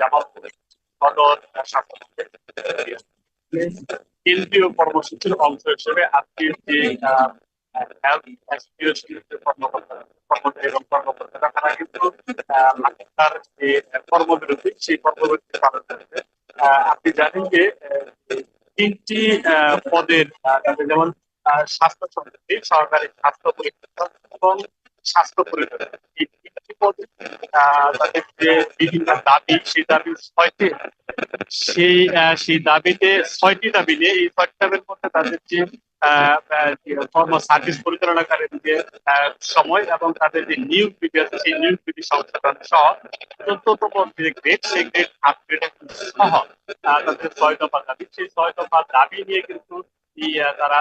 জামালপুর সদর কেন্দ্রীয় কর্মসূচির অংশ হিসেবে আজকে যে এবং তারা কিন্তু তার যে কর্মবিরতি সেই কর্মবিরতি পালন আপনি জানেন যে তিনটি পদের যেমন স্বাস্থ্য সমিতি সরকারি স্বাস্থ্য পরীক্ষা এবং স্বাস্থ্য পরিষদ এই তিনটি পদে তাদের যে বিভিন্ন দাবি, সেই দাবি ছয়টি, সেই সেই দাবিতে ছয়টি দাবি নিয়ে এই ছয়টি দাবির মধ্যে তাদের যে কর্ম সার্ভিস পরিচালনাকারীর যে সময় এবং তাদের যে নিয়োগ বিধি আছে সেই নিয়োগ বিধি সংশোধন সহ চোদ্দতম যে গ্রেড সেই গ্রেড আপগ্রেড সহ তাদের ছয় দফা দাবি। সেই ছয় দফা দাবি নিয়ে কিন্তু তারা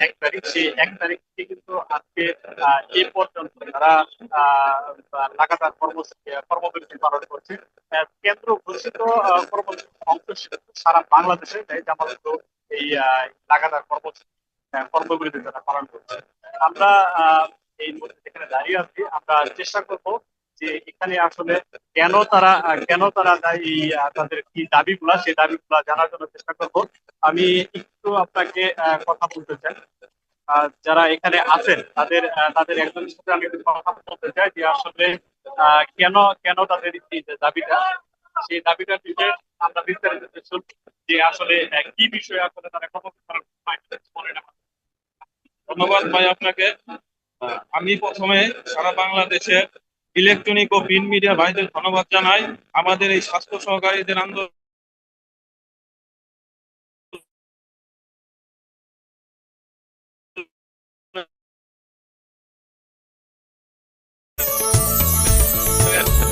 এক তারিখ সেই এক তারিখ থেকে কিন্তু আজকে এ পর্যন্ত তারা লাগাতার কর্মসূচি কর্মবিরতি পালন করছে। কেন্দ্র ঘোষিত আহ, কর্মসূচির অংশ সারা বাংলাদেশে জামালপুর এই লাগাতার কর্মসূচি কর্মবিরতি তারা পালন করছে। আমরা এই মুহূর্তে যেখানে দাঁড়িয়ে আছি আমরা চেষ্টা করব যে এখানে আসলে কেন তারা কেন তারা এই তাদের কি দাবিগুলা সেই দাবিগুলা জানার জন্য চেষ্টা করব। আমি একটু আপনাকে কথা বলতে চাই। যারা এখানে আছেন, তাদের তাদের একজনের সাথে আমি কথা বলতে চাই যে আসলে কেন কেন তাদের দাবিটা, সেই দাবিটার বিষয়ে আমরা বিস্তারিত শুনব। যে আসলে কি বিষয়ে আসলে তারা ধন্যবাদ ভাই আপনাকে। আমি প্রথমে সারা বাংলাদেশে ইলেকট্রনিক ও প্রিন্ট মিডিয়া ভাইদের ধন্যবাদ জানাই। আমাদের এই স্বাস্থ্য সহকারীদের আন্দোলন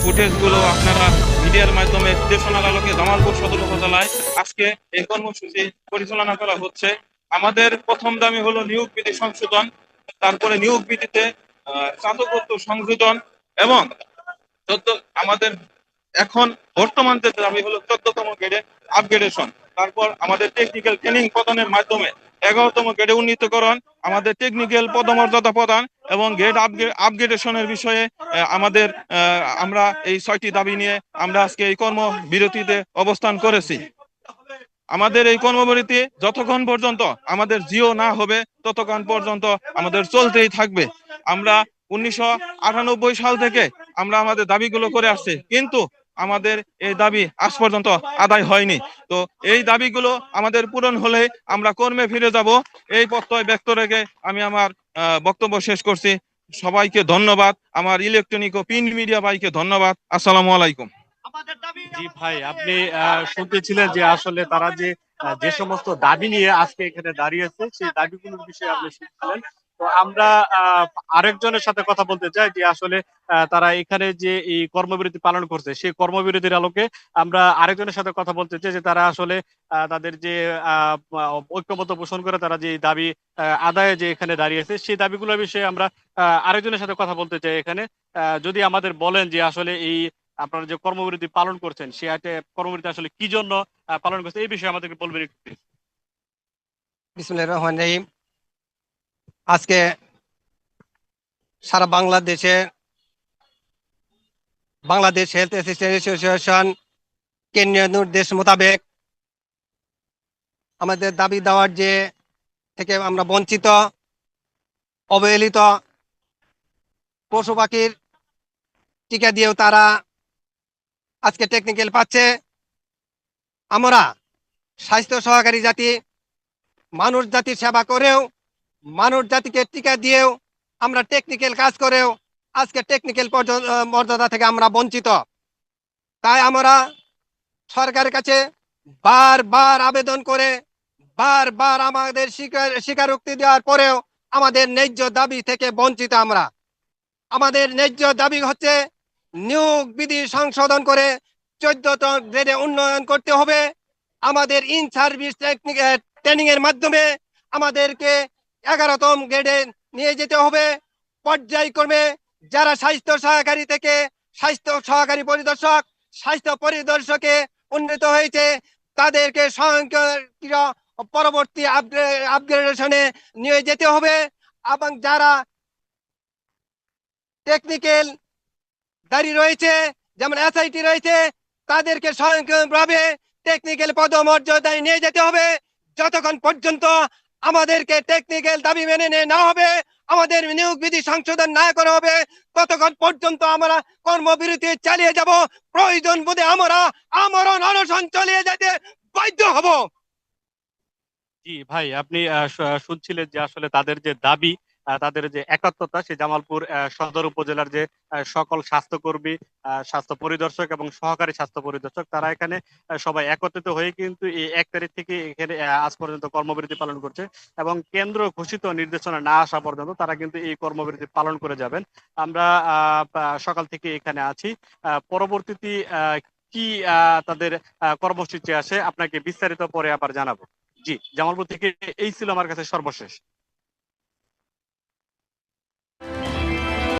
ফুটেজগুলো আপনারা মিডিয়ার মাধ্যমে দেশনাল আলোকে জামালপুর সদর উপজেলায় আজকে এই কর্মসূচি পরিচালনা করা হচ্ছে। আমাদের প্রথম দাবি হলো নিয়োগ বিধি সংশোধন তারপরে নিয়োগ বিধিতে আহ, সংশোধন এবং চোদ্দ, আমাদের এখন বর্তমান যে দাবি হলো চোদ্দতম গ্রেডে আপগ্রেডেশন তারপর আমাদের টেকনিক্যাল ট্রেনিং প্রদানের মাধ্যমে এগারোতম গ্রেডে উন্নীতকরণ, আমাদের টেকনিক্যাল পদমর্যাদা প্রদান এবং গ্রেড আপগ্রেডেশনের বিষয়ে আমাদের আমরা এই ছয়টি দাবি নিয়ে আমরা আজকে এই কর্মবিরতিতে অবস্থান করেছি। আমাদের এই কর্মবিরতি যতক্ষণ পর্যন্ত আমাদের জিও না হবে, ততক্ষণ পর্যন্ত আমাদের চলতেই থাকবে। আমরা উনিশশো আটানব্বই সাল থেকে আমরা আমাদের দাবিগুলো করে আসছি। কিন্তু আমাদের এই দাবি আজ পর্যন্ত আদায় হয়নি। তো এই দাবিগুলো আমাদের পূরণ হলে আমরা কর্মে ফিরে যাব। এই প্রত্যয় ব্যক্ত রেখে আমি আমার বক্তব্য শেষ করছি। সবাইকে ধন্যবাদ। আমার ইলেকট্রনিক ও প্রিন্ট মিডিয়া ভাইকে ধন্যবাদ। আসসালামু আলাইকুম। জি ভাই, আপনি শুনতেছিলেন যে আসলে তারা যে যে সমস্ত দাবি নিয়ে আজকে এখানে দাঁড়িয়েছে, সেই দাবিগুলোর বিষয়ে আপনি শুনছিলেন। তো আমরা আরেকজনের সাথে কথা বলতে চাই যে আসলে তারা এখানে যে এই কর্মবিরতি পালন করছে, সেই কর্মবিরতির আলোকে আমরা আরেকজনের সাথে কথা বলতে চাই যে তারা আসলে তাদের যে ঐক্যবদ্ধ পোষণ করে তারা যে দাবি আদায়ে যে এখানে দাঁড়িয়েছে সেই দাবিগুলোর বিষয়ে আমরা আরেকজনের সাথে কথা বলতে চাই এখানে। যদি আমাদের বলেন যে আসলে এই আপনারা যে কর্মবিরতি পালন করছেন, সে কর্মবিরতি আসলে কি জন্য পালন করছে, এই বিষয়ে আমাদেরকে বলবেন একটু। রহমানির রহিম। আজকে সারা বাংলাদেশে বাংলাদেশ হেলথ অ্যাসিস্ট্যান্ট অ্যাসোসিয়েশন কেন্দ্রীয় নির্দেশ মোতাবেক আমাদের দাবি দেওয়ার যে থেকে আমরা বঞ্চিত, অবহেলিত পশু পাখির টিকা দিয়েও তারা আজকে টেকনিক্যাল পাচ্ছে। আমরা স্বাস্থ্য সহকারী জাতি, মানুষ জাতির সেবা করেও মানুষ জাতিকে টিকা দিয়েও আমরা টেকনিক্যাল কাজ করেও আজকে টেকনিক্যাল মর্যাদা থেকে আমরা বঞ্চিত। তাই আমরা সরকারের কাছে বারবার আবেদন করে, বারবার আমাদের স্বীকার স্বীকারোক্তি দেওয়ার পরেও আমাদের ন্যায্য দাবি থেকে বঞ্চিত আমরা। আমাদের ন্যায্য দাবি হচ্ছে নিয়োগ বিধি সংশোধন করে চোদ্দতম গ্রেডে উন্নয়ন করতে হবে। আমাদের ইন সার্ভিস টেকনিক ট্রেনিং এর মাধ্যমে আমাদেরকে এগারোতম গ্রেডে নিয়ে যেতে হবে। পর্যায়ক্রমে যারা স্বাস্থ্য সহকারী থেকে স্বাস্থ্য সহকারী পরিদর্শক, স্বাস্থ্য পরিদর্শকে উন্নীত হয়েছে, তাদেরকে স্বয়ংক্রিয় পরবর্তী আপগ্রেডেশনে নিয়ে যেতে হবে এবং যারা টেকনিক্যাল দাঁড়িয়ে রয়েছে, যেমন এসআইটি রয়েছে, তাদেরকে স্বয়ংক্রিয়ভাবে টেকনিক্যাল পদমর্যাদায় নিয়ে যেতে হবে। যতক্ষণ পর্যন্ত আমাদেরকে টেকনিক্যাল দাবি মেনে নিয়ে না হবে, আমাদের নিয়োগ বিধি সংশোধন না করা হবে, ততক্ষণ পর্যন্ত আমরা কর্মবিরতি চালিয়ে যাব। প্রয়োজন বোধে আমরা আমরণ অনশন চালিয়ে যেতে বাধ্য হব। জি, ভাই, আপনি শুনছিলেন যে আসলে তাদের যে দাবি তাদের যে একাত্মতা সে জামালপুর সদর উপজেলার যে সকল স্বাস্থ্যকর্মী স্বাস্থ্য পরিদর্শক এবং সহকারী স্বাস্থ্য পরিদর্শক, তারা এখানে সবাই একত্রিত হয়ে কিন্তু এই এক তারিখ থেকে এখানে আজ পর্যন্ত কর্মবিরতি পালন করছে এবং কেন্দ্র ঘোষিত নির্দেশনা না আসা পর্যন্ত তারা কিন্তু এই কর্মবিরতি পালন করে যাবেন। আমরা সকাল থেকে এখানে আছি। পরবর্তীতে কি তাদের কর্মসূচি আসে আপনাকে বিস্তারিত পরে আবার জানাব। জি, জামালপুর থেকে এই ছিল আমার কাছে সর্বশেষ।